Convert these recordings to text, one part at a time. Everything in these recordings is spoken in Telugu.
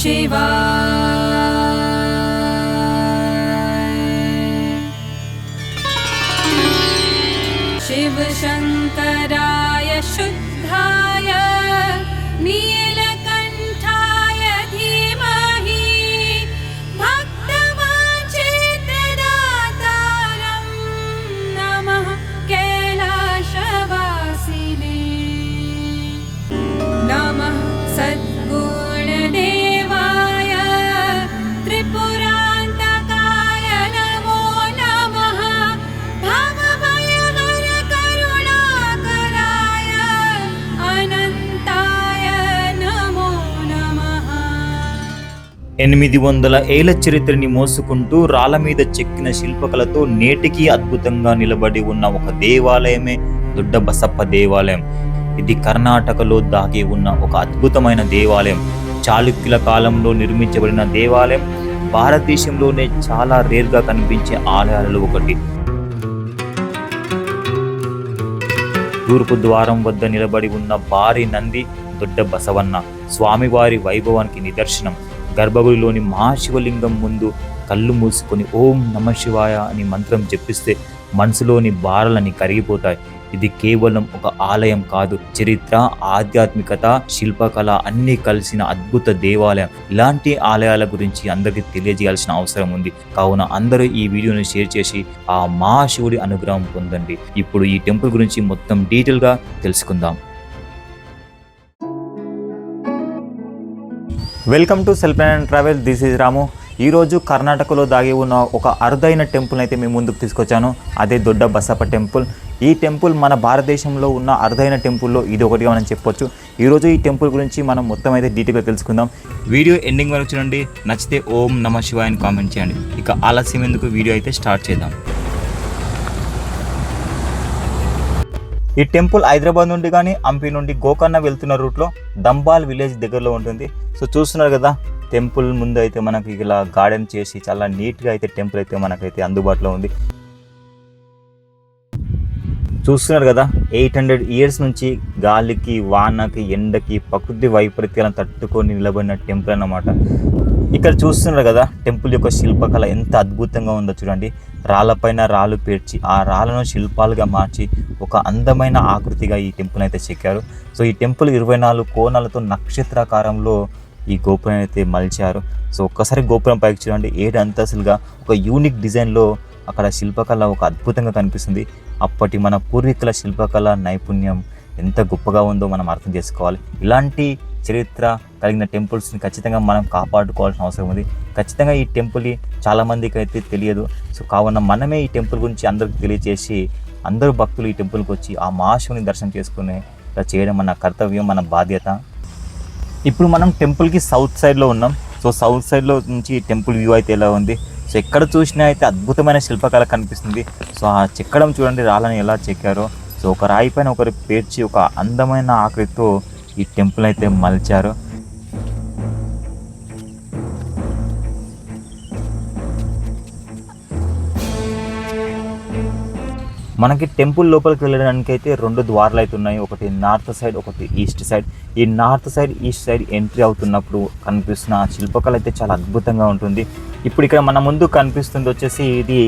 शिवा। शिवशङ्कराय शुद्धा। ఎనిమిది వందల ఏళ్ళ చరిత్రని మోసుకుంటూ రాళ్ళ మీద చెక్కిన శిల్పకళతో నేటికీ అద్భుతంగా నిలబడి ఉన్న ఒక దేవాలయమే దొడ్డ బసప్ప దేవాలయం. ఇది కర్ణాటకలో దాగి ఉన్న ఒక అద్భుతమైన దేవాలయం. చాళుక్యుల కాలంలో నిర్మించబడిన దేవాలయం భారతదేశంలోనే చాలా రేర్గా కనిపించే ఆలయాలలో ఒకటి. తూర్పు ద్వారం వద్ద నిలబడి ఉన్న భారీ నంది దొడ్డ బసవన్న స్వామివారి వైభవానికి నిదర్శనం. గర్భగుడిలోని మహాశివలింగం ముందు కళ్ళు మూసుకొని ఓం నమ శివాయ అని మంత్రం జపిస్తే మనసులోని బారలని కరిగిపోతాయి. ఇది కేవలం ఒక ఆలయం కాదు. చరిత్ర ఆధ్యాత్మికత శిల్పకళ అన్నీ కలిసిన అద్భుత దేవాలయం. ఇలాంటి ఆలయాల గురించి అందరికీ తెలియజేయాల్సిన అవసరం ఉంది. కావున అందరూ ఈ వీడియోని షేర్ చేసి ఆ మహాశివుడి అనుగ్రహం పొందండి. ఇప్పుడు ఈ టెంపుల్ గురించి మొత్తం డీటెయిల్గా తెలుసుకుందాం. Welcome to self and travel this is Ramu. ఈరోజు కర్ణాటకలో దాగి ఉన్న ఒక అరుదైన టెంపుల్ అయితే మేము ముందుకు తీసుకొచ్చాను. అదే దొడ్డ బసప్ప టెంపుల్. ఈ టెంపుల్ మన భారతదేశంలో ఉన్న అరుదైన టెంపుల్లో ఇది ఒకటిగా మనం చెప్పొచ్చు. ఈరోజు ఈ టెంపుల్ గురించి మనం మొత్తం అయితే డీటెయిల్గా తెలుసుకుందాం. వీడియో ఎండింగ్ వరకు చూడండి. నచ్చితే ఓం నమ శివాయ అని కామెంట్ చేయండి. ఇక ఆలస్యం ఎందుకు? వీడియో అయితే స్టార్ట్ చేద్దాం. ఈ టెంపుల్ హైదరాబాద్ నుండి కానీ హంపి నుండి గోకర్ణ వెళ్తున్న రూట్లో దంబాల్ విలేజ్ దగ్గరలో ఉంటుంది. సో చూస్తున్నారు కదా టెంపుల్ ముందు అయితే మనకి ఇలా గార్డెన్ చేసి చాలా నీట్గా అయితే టెంపుల్ అయితే మనకైతే అందుబాటులో ఉంది. చూస్తున్నారు కదా ఎయిట్ హండ్రెడ్ ఇయర్స్ నుంచి గాలికి వానకి ఎండకి ప్రకృతి వైపరీత్యాలను తట్టుకొని నిలబడిన టెంపుల్ అన్నమాట. ఇక్కడ చూస్తున్నారు కదా టెంపుల్ యొక్క శిల్పకళ ఎంత అద్భుతంగా ఉందో చూడండి. రాళ్ళపైన రాళ్ళు పేర్చి ఆ రాళ్ళను శిల్పాలుగా మార్చి ఒక అందమైన ఆకృతిగా ఈ టెంపుల్ అయితే చెక్కారు. సో ఈ టెంపుల్ ఇరవై నాలుగు కోణాలతో నక్షత్రాకారంలో ఈ గోపురం అయితే మలిచారు. సో ఒక్కసారి గోపురం పైకి చూడండి. ఏడు అంతస్తులుగా ఒక యూనిక్ డిజైన్లో అక్కడ శిల్పకళ ఒక అద్భుతంగా కనిపిస్తుంది. అప్పటి మన పూర్వీకుల శిల్పకళ నైపుణ్యం ఎంత గొప్పగా ఉందో మనం అర్థం చేసుకోవాలి. ఇలాంటి చరిత్ర కలిగిన టెంపుల్స్ని ఖచ్చితంగా మనం కాపాడుకోవాల్సిన అవసరం ఉంది. ఖచ్చితంగా ఈ టెంపుల్ చాలా మందికి అయితే తెలియదు. సో కావున మనమే ఈ టెంపుల్ గురించి అందరికి తెలియజేసి అందరూ భక్తులు ఈ టెంపుల్కి వచ్చి ఆ మహాశివుని దర్శనం చేసుకునే ఇలా చేయడం మన కర్తవ్యం మన బాధ్యత. ఇప్పుడు మనం టెంపుల్కి సౌత్ సైడ్లో ఉన్నాం. సో సౌత్ సైడ్లో నుంచి టెంపుల్ వ్యూ అయితే ఎలా ఉంది? సో ఎక్కడ చూసినా అయితే అద్భుతమైన శిల్పకళ కనిపిస్తుంది. సో ఆ చెక్కడం చూడండి రాళ్ళని ఎలా చెక్కారో. సో ఒక రాయి పైన ఒకరు పేర్చి ఒక అందమైన ఆకృతితో ఈ టెంపుల్ అయితే మలిచారు. మనకి టెంపుల్ లోపలికి వెళ్ళడానికి అయితే రెండు ద్వారాలు అయితే ఉన్నాయి. ఒకటి నార్త్ సైడ్ ఒకటి ఈస్ట్ సైడ్. ఈ north side east side entry అవుతున్నప్పుడు కనిపిస్తున్న శిల్పకళ అయితే చాలా అద్భుతంగా ఉంటుంది. ఇప్పుడు ఇక్కడ మన ముందు కనిపిస్తుంది వచ్చేసి ఇది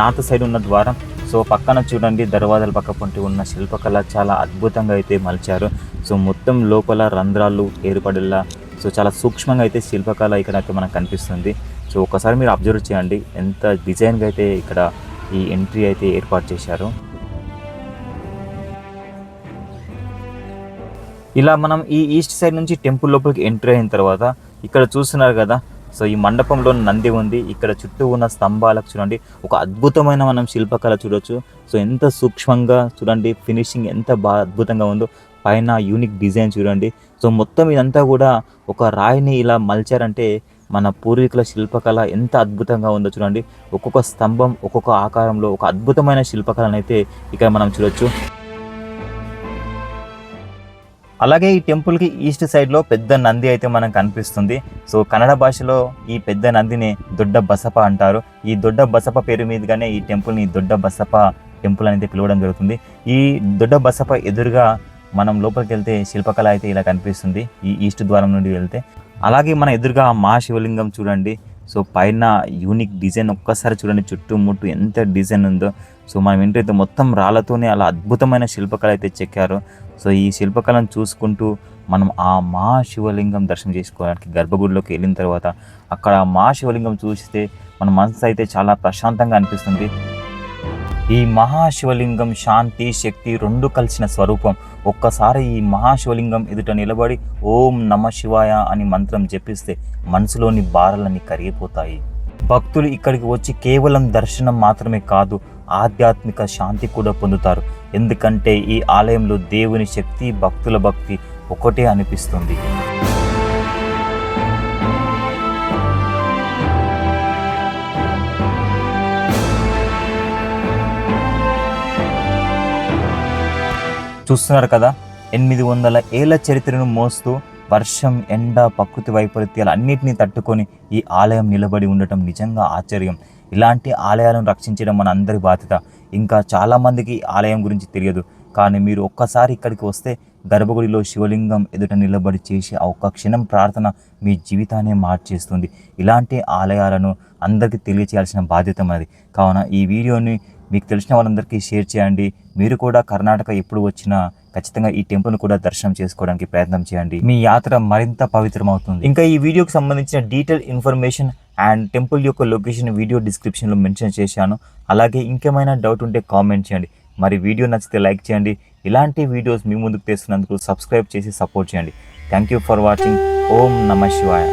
నార్త్ సైడ్ ఉన్న ద్వారం. సో పక్కన చూడండి దర్వాజాల పక్క పొంటి ఉన్న శిల్పకళ చాలా అద్భుతంగా అయితే మలిచారు. సో మొత్తం లోపల రంధ్రాలు ఏర్పడేలా సో చాలా సూక్ష్మంగా అయితే శిల్పకళ ఇక్కడ అయితే మనకు కనిపిస్తుంది. సో ఒకసారి మీరు అబ్జర్వ్ చేయండి ఎంత డిజైన్గా అయితే ఇక్కడ ఈ ఎంట్రీ అయితే ఏర్పాటు చేశారు. ఇలా మనం ఈ ఈస్ట్ సైడ్ నుంచి టెంపుల్ లోపలికి ఎంట్రీ అయిన తర్వాత ఇక్కడ చూస్తున్నారు కదా సో ఈ మండపంలో నంది ఉంది. ఇక్కడ చుట్టూ ఉన్న స్తంభాలకు చూడండి ఒక అద్భుతమైన మనం శిల్పకళ చూడొచ్చు. సో ఎంత సూక్ష్మంగా చూడండి ఫినిషింగ్ ఎంత బాగా అద్భుతంగా ఉందో పైన యూనిక్ డిజైన్ చూడండి. సో మొత్తం ఇదంతా కూడా ఒక రాయిని ఇలా మలిచారంటే మన పూర్వీకుల శిల్పకళ ఎంత అద్భుతంగా ఉందో చూడండి. ఒక్కొక్క స్తంభం ఒక్కొక్క ఆకారంలో ఒక అద్భుతమైన శిల్పకళనైతే అయితే ఇక్కడ మనం చూడొచ్చు. అలాగే ఈ టెంపుల్కి ఈస్ట్ సైడ్లో పెద్ద నంది అయితే మనకు కనిపిస్తుంది. సో కన్నడ భాషలో ఈ పెద్ద నందిని దొడ్డ బసప అంటారు. ఈ దొడ్డ బసప పేరు మీదుగానే ఈ టెంపుల్ని దొడ్డ బసప టెంపుల్ అనేది పిలవడం జరుగుతుంది. ఈ దొడ్డ బసప ఎదురుగా మనం లోపలికి వెళ్తే శిల్పకళ అయితే ఇలా కనిపిస్తుంది. ఈ ఈస్ట్ ద్వారం నుండి వెళ్తే. అలాగే మన ఎదురుగా ఆ మహాశివలింగం చూడండి. సో పైన యూనిక్ డిజైన్ ఒక్కసారి చూడండి. చుట్టుముట్టు ఎంత డిజైన్ ఉందో. సో మనం ఏంటైతే మొత్తం రాళ్ళతోనే అలా అద్భుతమైన శిల్పకళ అయితే చెక్కారు సో ఈ శిల్పకళను చూసుకుంటూ మనం ఆ మహాశివలింగం దర్శనం చేసుకోవడానికి గర్భగుడిలోకి వెళ్ళిన తర్వాత అక్కడ మా శివలింగం చూస్తే మన మనసు అయితే చాలా ప్రశాంతంగా అనిపిస్తుంది. ఈ మహాశివలింగం శాంతి శక్తి రెండు కలిసిన స్వరూపం. ఒక్కసారి ఈ మహాశివలింగం ఎదుట నిలబడి ఓం నమ శివాయ అని మంత్రం జపిస్తే మనసులోని బారలన్నీ కరిగిపోతాయి. భక్తులు ఇక్కడికి వచ్చి కేవలం దర్శనం మాత్రమే కాదు ఆధ్యాత్మిక శాంతి కూడా పొందుతారు. ఎందుకంటే ఈ ఆలయంలో దేవుని శక్తి భక్తుల భక్తి ఒకటే అనిపిస్తుంది. చూస్తున్నారు కదా ఎనిమిది వందల ఏళ్ళ చరిత్రను మోస్తూ వర్షం ఎండ ప్రకృతి వైపరీత్యాలు అన్నిటినీ తట్టుకొని ఈ ఆలయం నిలబడి ఉండటం నిజంగా ఆశ్చర్యం. ఇలాంటి ఆలయాలను రక్షించడం మన అందరి బాధ్యత. ఇంకా చాలామందికి ఆలయం గురించి తెలియదు. కానీ మీరు ఒక్కసారి ఇక్కడికి వస్తే గర్భగుడిలో శివలింగం ఎదుట నిలబడి చేసే ఆ ఒక్క క్షణం ప్రార్థన మీ జీవితాన్ని మార్చేస్తుంది. ఇలాంటి ఆలయాలను అందరికీ తెలియచేయాల్సిన బాధ్యత మనది. కావున ఈ వీడియోని మీకు తెలిసిన వాళ్ళందరికీ షేర్ చేయండి. మీరు కూడా కర్ణాటక ఎప్పుడు వచ్చినా ఖచ్చితంగా ఈ టెంపుల్ కూడా దర్శనం చేసుకోవడానికి ప్రయత్నం చేయండి. మీ యాత్ర మరింత పవిత్రమవుతుంది. ఇంకా ఈ వీడియోకి సంబంధించిన డీటెయిల్ ఇన్ఫర్మేషన్ అండ్ టెంపుల్ యొక్క లొకేషన్ వీడియో డిస్క్రిప్షన్లో మెన్షన్ చేశాను. అలాగే ఇంకేమైనా డౌట్ ఉంటే కామెంట్ చేయండి. మరి వీడియో నచ్చితే లైక్ చేయండి. ఇలాంటి వీడియోస్ మీ ముందుకు తెస్తున్నందుకు సబ్స్క్రైబ్ చేసి సపోర్ట్ చేయండి. థ్యాంక్ యూ ఫర్ వాచింగ్ ఓం నమ శివాయ